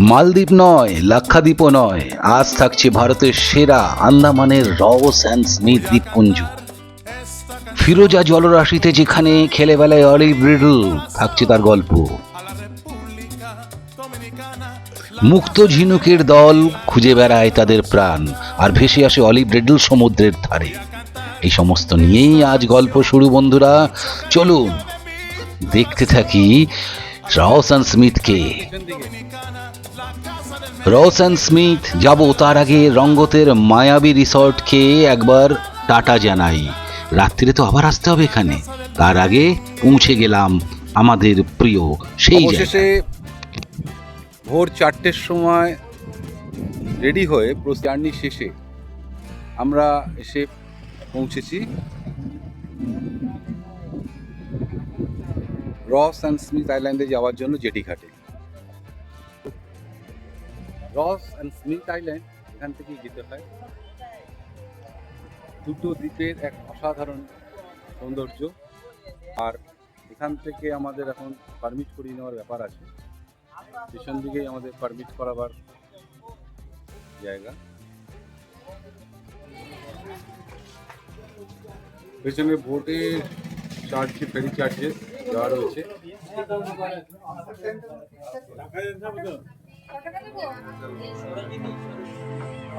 মালদ্বীপ নয়, লাক্ষাদ্বীপও নয়। আজ থাকছে ভারতের সেরা আন্দামানের রস অ্যান্ড স্মিথ দ্বীপপুঞ্জ। ফিরোজা জলরাশিতে যেখানে খেলে বেলায় অলিভ রিডল, থাকছে তার গল্প। মুক্ত ঝিনুকের দল খুঁজে বেড়ায় তাদের প্রাণ, আর ভেসে আসে অলিভ রিডল সমুদ্রের ধারে। এই সমস্ত নিয়েই আজ গল্প শুরু, বন্ধুরা। চলুন দেখতে থাকি অ্যান্ড স্মিথকে রস অ্যান্ড স্মিথ যাব তার আগে রঙ্গতের মায়াবী রিসর্ট খেয়ে একবার টাটা জানাই। রাত্রিরে তো আবার আসতে হবে এখানে। তার আগে পৌঁছে গেলাম আমাদের প্রিয় সেই অবশেষে ভোর চারটের সময় রেডি হয়ে জার্নি শেষে আমরা এসে পৌঁছেছি। রস অ্যান্ড স্মিথ আইল্যান্ডে যাওয়ার জন্য জেটি ঘাটে। রস অ্যান্ড স্মিথ আইল্যান্ড এখান থেকেই যেতে হয়। দুটো দ্বীপের এক অসাধারণ সৌন্দর্য। আর এখান থেকে আমাদের এখন পারমিট করিয়ে নেওয়ার ব্যাপার আছে। পেছন দিকেই আমাদের পারমিট করাবার জায়গা। পেছনে বোটে চার্জ ফেরি চার্জেস দেওয়া রয়েছে।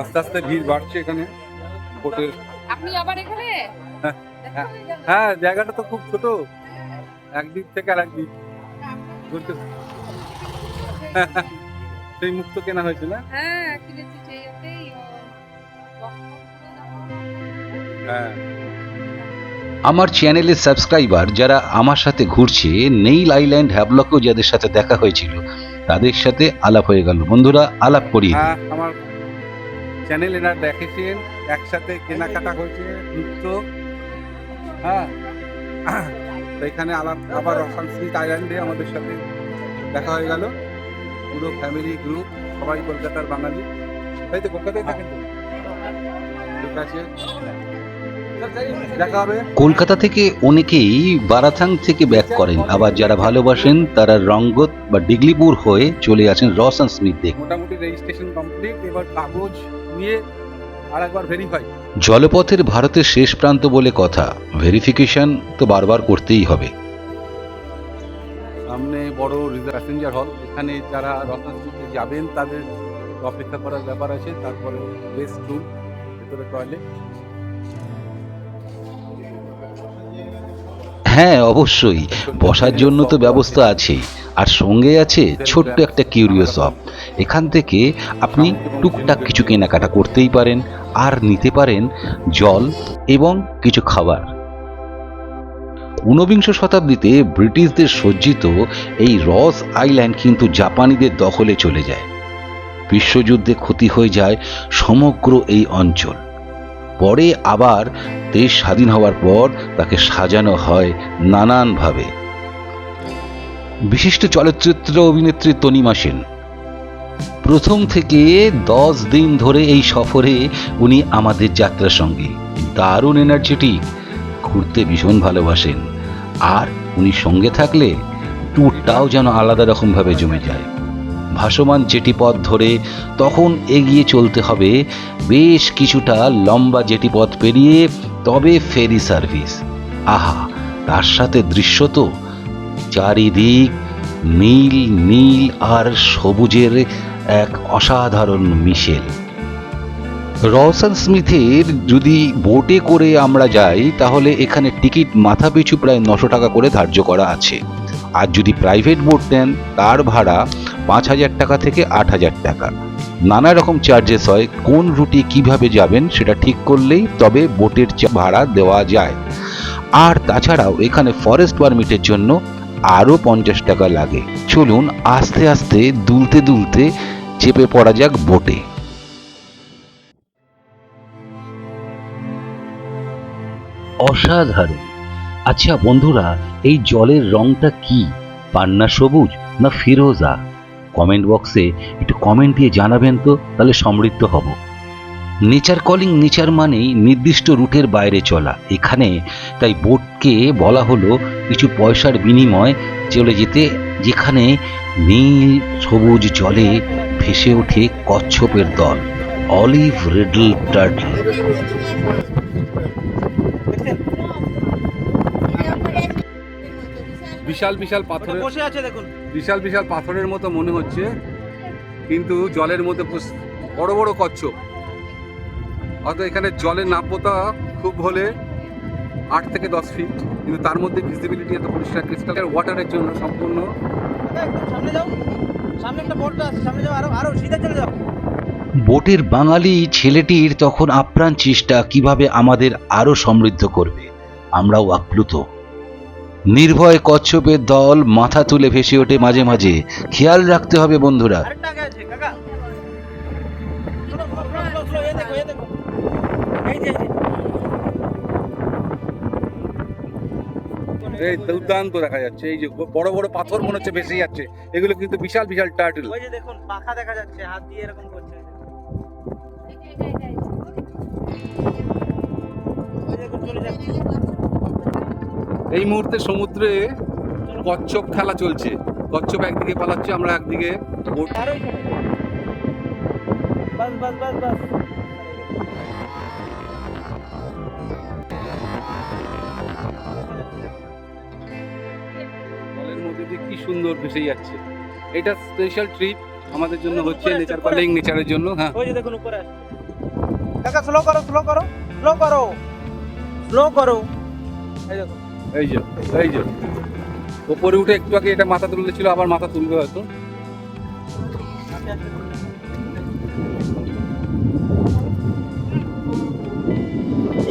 আস্তে আস্তে ভিড় বাড়ছে এখানে বোটের। আপনি আবার এখানে? হ্যাঁ জায়গাটা তো খুব ছোট। একদিক থেকে আর একদিক ঘুরতে সেই মুক্ত কেনা হয়েছে না? হ্যাঁ কিনেছি সেইতেই হ্যাঁ। আমার চ্যানেলের সাবস্ক্রাইবার যারা আমার সাথে ঘুরছে নেইল আইল্যান্ড হ্যাবলকেও যাদের সাথে দেখা হয়েছিল তাদের সাথে আলাপ হয়ে গেল। বন্ধুরা, আলাপ করি হ্যাঁ আমার চ্যানেল এরা দেখেছেন, একসাথে কেনাকাটা হয়েছে মুক্ত হ্যাঁ এখানে আলাপ, আবার সংস্কৃত আইল্যান্ডে আমাদের সাথে দেখা হয়ে গেল। পুরো ফ্যামিলি গ্রুপ সবাই কলকাতার বাঙালি। তাই তো কলকাতায় থাকেন ঠিক আছে। কলকাতা থেকে অনেকেই বারাথাং থেকে ব্যাক করেন। আবার যারা ভালোবাসেন তারা রঙ্গত বা ডিগলিপুর হয়ে চলে আসেন রস অ্যান্ড স্মিথ দেখতে। মোটামুটি রেজিস্ট্রেশন কমপ্লিট এবার কাগজ নিয়ে আর একবার ভেরিফাই জলপথের ভারতের শেষ প্রান্ত বলে কথা। ভেরিফিকেশন তো বারবার করতেই হবে। সামনে বড় প্যাসেঞ্জার হল এখানে যারা রত্নাশ্রীতে যাবেন তাদের অপেক্ষা করার ব্যাপার আছে। তারপরে রেস্ট রুম ভেতরে টয়লেট হ্যাঁ অবশ্যই। বসার জন্য তো ব্যবস্থা আছেই আর সঙ্গে আছে ছোট্ট একটা কিউরিও অফ এখান থেকে আপনি টুকটাক কিছু কেনাকাটা করতেই পারেন, আর নিতে পারেন জল এবং কিছু খাবার। ঊনবিংশ শতাব্দীতে ব্রিটিশদের সজ্জিত এই রস আইল্যান্ড কিন্তু জাপানিদের দখলে চলে যায়। বিশ্বযুদ্ধে ক্ষতি হয়ে যায় সমগ্র এই অঞ্চল। পরে আবার দেশ স্বাধীন হওয়ার পর তাকে সাজানো হয় নানানভাবে। বিশিষ্ট চলচ্চিত্র অভিনেত্রী তনিমা সেন। প্রথম থেকে দশ দিন ধরে এই সফরে উনি আমাদের যাত্রার সঙ্গী। দারুণ এনার্জেটিক ঘুরতে ভীষণ ভালোবাসেন। আর উনি সঙ্গে থাকলে ট্যুরটাও যেন আলাদা রকমভাবে জমে যায়। ভাসমান জেটিপথ ধরে তখন এগিয়ে চলতে হবে বেশ কিছুটা লম্বা জেটিপথ পেরিয়ে তবে ফেরি সার্ভিস। আহা, তার সাথে দৃশ্য তো। চারিদিক নীল নীল আর সবুজের এক অসাধারণ মিশেল। রওসান স্মিথের যদি বোটে করে আমরা যাই, তাহলে এখানে টিকিট মাথা পিছু প্রায় নশো টাকা করে ধার্য করা আছে। আর যদি প্রাইভেট বোট নেন, তার ভাড়া পাঁচ হাজার টাকা থেকে আট হাজার টাকা। নানা রকম চার্জেস হয়, কোন রুটে কীভাবে যাবেন সেটা ঠিক করলেই তবে বোটের ভাড়া দেওয়া যায়। আর তাছাড়াও এখানে ফরেস্ট পারমিটের জন্য আরও পঞ্চাশ টাকা লাগে। চলুন আস্তে আস্তে দুলতে দুলতে চেপে পড়া যাক বোটে অসাধারণ। আচ্ছা বন্ধুরা, এই জলের রংটা কি? পান্না সবুজ না ফিরোজা? কমেন্ট বক্সে একটু কমেন্ট দিয়ে জানাবেন তো তাহলে সমৃদ্ধ হব। নেচার কলিং নেচার মানেই নির্দিষ্ট রুটের বাইরে চলা। এখানে তাই বোটকে বলা হলো কিছু পয়সার বিনিময় চলে যেতে যেখানে নীল সবুজ জলে ভেসে ওঠে কচ্ছপের দল। অলিভ রেডল টার্টল বিশাল বিশাল পাথরের বসে আছে দেখুন। বিশাল বিশাল পাথরের মতো মনে হচ্ছে, কিন্তু জলের মধ্যে বড় বড় কচ্ছপ। অর্থাৎ এখানে জলের নাব্যতা খুব হলে আট থেকে দশ ফিট কিন্তু তার মধ্যে ভিজিবিলিটি এত পরিষ্কার ক্রিস্টাল ওয়াটারের জন্য সম্পূর্ণ যাও সামনে একটা আরও চলে যাও বোটের বাঙালি ছেলেটির তখন আপ্রাণ চেষ্টা কীভাবে আমাদের আরও সমৃদ্ধ করবে। আমরাও আপ্লুত। নির্ভয় কচ্ছপের দল মাথা তুলে ভেসে ওঠে মাঝে মাঝে। খেয়াল রাখতে হবে বন্ধুরা। দুর্দান্ত দেখা যাচ্ছে। এই যে বড় বড় পাথর মনে হচ্ছে ভেসে যাচ্ছে। এগুলো কিন্তু বিশাল বিশাল টার্টল ওই যে দেখুন পাখা দেখা যাচ্ছে হাত দিয়ে এরকম করছে। চলে যাচ্ছে। এই মুহূর্তে সমুদ্রে কচ্ছপ খেলা চলছে। কচ্ছপ একদিকে পালাচ্ছে আমরা একদিকে জলের মধ্যে দিয়ে কি সুন্দর ভেসে যাচ্ছে। এটা স্পেশাল ট্রিপ আমাদের জন্য হচ্ছে নেচার কলিং নেচারের জন্য হ্যাঁ। ওই যে দেখুন উপরে আসছে। কাকা স্লো করো স্লো করো স্লো করো স্লো করো। এই দেখো এই যে এই যে। ওপরে উঠে একটু আগে এটা মাথা তুলেছিল, আবার মাথা তুলবে হয়তো।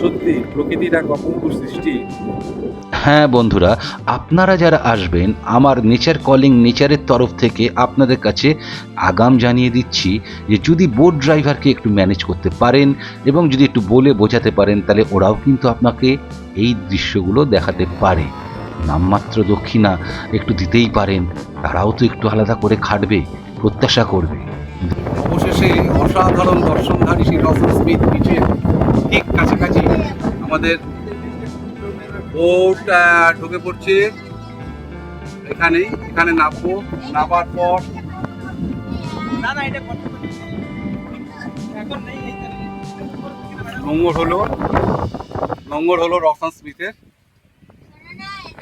সত্যি প্রকৃতির এক অপূর্ব সৃষ্টি। হ্যাঁ বন্ধুরা আপনারা যারা আসবেন আমার নেচার কলিং নেচারের তরফ থেকে আপনাদের কাছে আগাম জানিয়ে দিচ্ছি যে যদি বোট ড্রাইভারকে একটু ম্যানেজ করতে পারেন এবং যদি একটু বলে বোঝাতে পারেন তাহলে ওরাও কিন্তু আপনাকে এই দৃশ্যগুলো দেখাতে পারে। নামমাত্র দক্ষিণা একটু দিতেই পারেন তারাও তো একটু আলাদা করে খাটবে প্রত্যাশা করবে। অবশেষে অসাধারণ দর্শনধারী সেই রসন স্মিথ বিচের ঠিক কাছাকাছি আমাদের বোট ঢুকে পড়ছে। এখানে এখানে নামবো। নামার পর নোংর হলো নোংর হলো রসন স্মিথের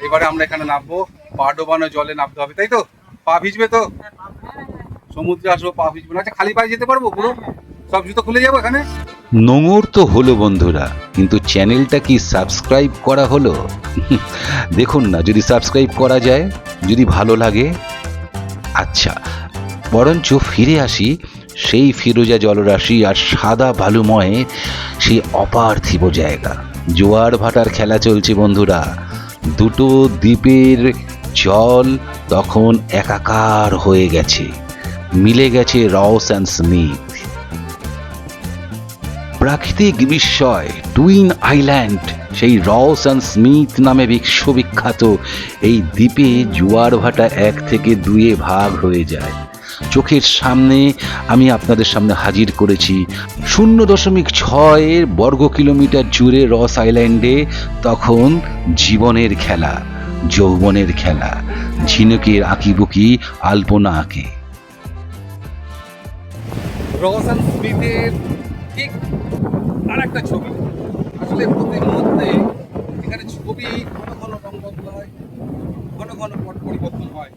এবারে আমরা এখানে নামবো। পা ডোবানো জলে নামতে হবে তাই তো? পা ভিজবে তো? সমুদ্রে আসব পা ভিজবে না। আচ্ছা খালি পায়ে যেতে পারব পুরো? সব জুতো খুলে যাব এখানে? নোংর তো হলো বন্ধুরা, কিন্তু চ্যানেলটা কি সাবস্ক্রাইব করা হলো? দেখুন না, যদি সাবস্ক্রাইব করা যায়, যদি ভালো লাগে আচ্ছা বরঞ্চ ফিরে আসি সেই ফিরোজা জলরাশি আর সাদা ভালুময়ে সেই অপার্থিব জায়গা। জোয়ার ভাটার খেলা চলছে বন্ধুরা, দুটো দ্বীপের জল তখন একাকার হয়ে গেছে, মিলে গেছে রস অ্যান্ড স্মিথ প্রাকৃতিক বিস্ময়, টুইন আইল্যান্ড, সেই রস অ্যান্ড স্মিথ নামে বিশ্ববিখ্যাত, এই দ্বীপে জোয়ার ভাটা এক থেকে দুয়ে ভাগ হয়ে যায়। চোখের সামনে আমি আপনাদের সামনে হাজির করেছি। শূন্য দশমিক ছয়ের বর্গ কিলোমিটার জুড়ে রস আইল্যান্ডে তখন জীবনের খেলা, যৌবনের খেলা, ঝিনুকের আঁকিবুকি আলপনা আঁকে রসান স্মিথের ঠিক আর একটা ছবি। আসলে প্রতি মুহূর্তে এখানে ছবি ঘন ঘন রং বদলায় ঘন ঘন পট পরিবর্তন হয়।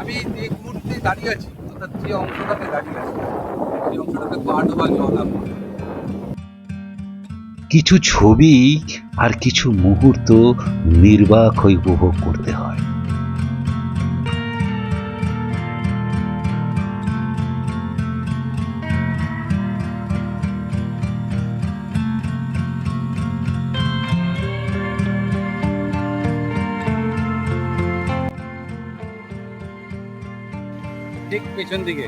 আমি যে মুহূর্তে দাঁড়িয়ে আছি, অর্থাৎ যে অংশটাতে দাঁড়িয়ে আছি, সেই অংশটাতে পা ডোবা জল কিছু ছবি আর কিছু মুহূর্ত নির্বাক হয়ে উপভোগ করতে হয়। ঠিক পেছন দিকে।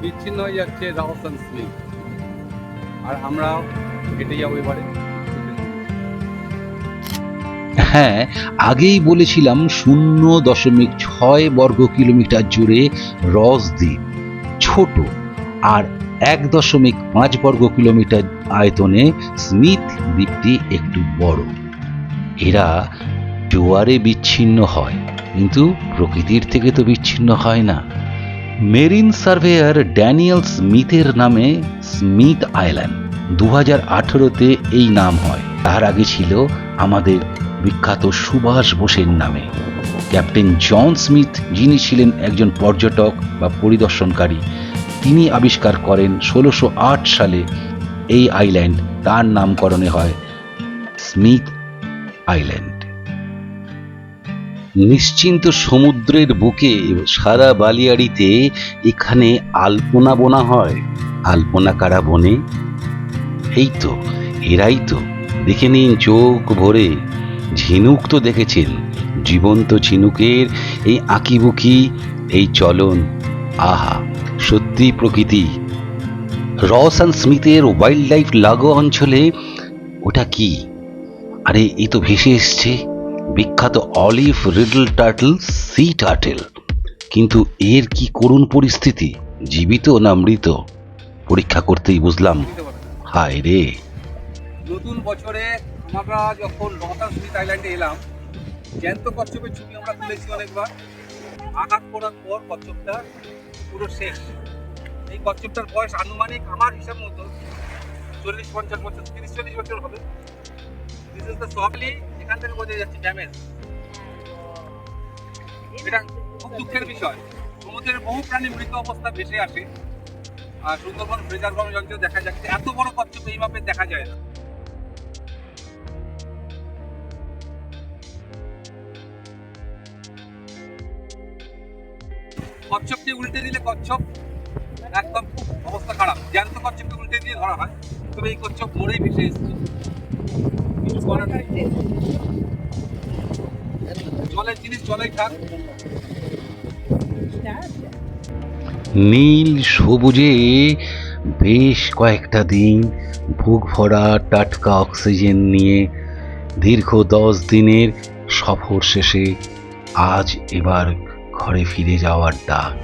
বিচ্ছিন্ন হয়ে যাচ্ছে রাওসান স্মিথ আর আমরা হেঁটে যাব এবারে। হ্যাঁ আগেই বলেছিলাম শূন্য দশমিক ছয় বর্গ কিলোমিটার জুড়ে রস দ্বীপ ছোট আর এক দশমিক পাঁচ বর্গ কিলোমিটার আয়তনে স্মিথ দ্বীপটি একটু বড়। এরা জোয়ারে বিচ্ছিন্ন হয়। কিন্তু প্রকৃতির থেকে তো বিচ্ছিন্ন হয় না। মেরিন সার্ভেয়ার ড্যানিয়েল স্মিথের নামে স্মিথ আইল্যান্ড দু হাজার আঠেরোতে এই নাম হয়। তার আগে ছিল আমাদের বিখ্যাত সুভাষ বোসের নামে। ক্যাপ্টেন জন স্মিথ, যিনি ছিলেন একজন পর্যটক বা পরিদর্শনকারী, তিনি আবিষ্কার করেন ষোলোশো সালে এই আইল্যান্ড। তার নামকরণে হয় স্মিথ আইল্যান্ড। নিশ্চিন্ত সমুদ্রের বুকে সারা বালিয়াড়িতে এখানে আলপনা বোনা হয়। আলপনা কারা বনে? এই তো, এরাই তো। দেখে নিন চোখ ভরে। ঝিনুক তো দেখেছেন, জীবন্ত ঝিনুকের এই আঁকিবুকি, এই চলন। আহা সত্যি প্রকৃতি। রস অ্যান্ড স্মিথের ওয়াইল্ড লাইফ লাগো অঞ্চলে ওটা কি? আরে এই তো ভেসে এসছে। বিখ্যাত olive ridley turtle sea turtle. কিন্তু এর কি করুণ পরিস্থিতি? জীবিত না মৃত? পরীক্ষা করতেই বুঝলাম। হায় রে। নতুন বছরে আমরা যখন নর্থার্ন স্মিথ আইল্যান্ডে এলাম, জ্যান্ত কচ্ছপের ছবি আমরা তুলেছি অনেকবার। আঘাত করার পর কচ্ছপটা পুরো শেষ। এই কচ্ছপটার বয়স আনুমানিক আমার হিসাব মতো চল্লিশ পঞ্চাশ বছর, তিরিশ চল্লিশ বছর হবে। দিস ইজ দ্য সবলি এখান থেকে বোঝা যাচ্ছে ড্যামেজ এটা খুব দুঃখের বিষয়। সমুদ্রের বহু প্রাণী মৃত অবস্থা ভেসে আসে। আর সুন্দরবন প্রিজার্ভ অঞ্চলে দেখা যাচ্ছে, এত বড় কচ্ছপ এই মাপে দেখা যায় না। কচ্ছপকে উল্টে দিলে কচ্ছপ একদম খুব অবস্থা খারাপ। জ্যান্ত কচ্ছপকে উল্টে দিয়ে ধরা হয়, তবে এই কচ্ছপ মরেই ভেসে এসছে। নীল সবুজে বেশ কয়েকটা দিন বুক ভরা টাটকা অক্সিজেন নিয়ে দীর্ঘ দশ দিনের সফর শেষে আজ এবার ঘরে ফিরে যাওয়ার ডাক।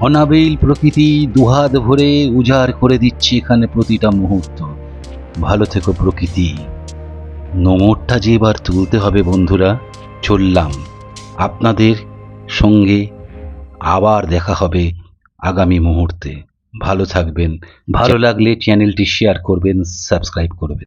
অনাবিল প্রকৃতি দুহাত ভরে উজাড় করে দিচ্ছে এখানে প্রতিটা মুহূর্ত। ভালো থেকো প্রকৃতি। নোমরটা যে এবার তুলতে হবে বন্ধুরা, চললাম। আপনাদের সঙ্গে আবার দেখা হবে আগামী মুহূর্তে। ভালো থাকবেন। ভালো লাগলে চ্যানেলটি শেয়ার করবেন, সাবস্ক্রাইব করবেন।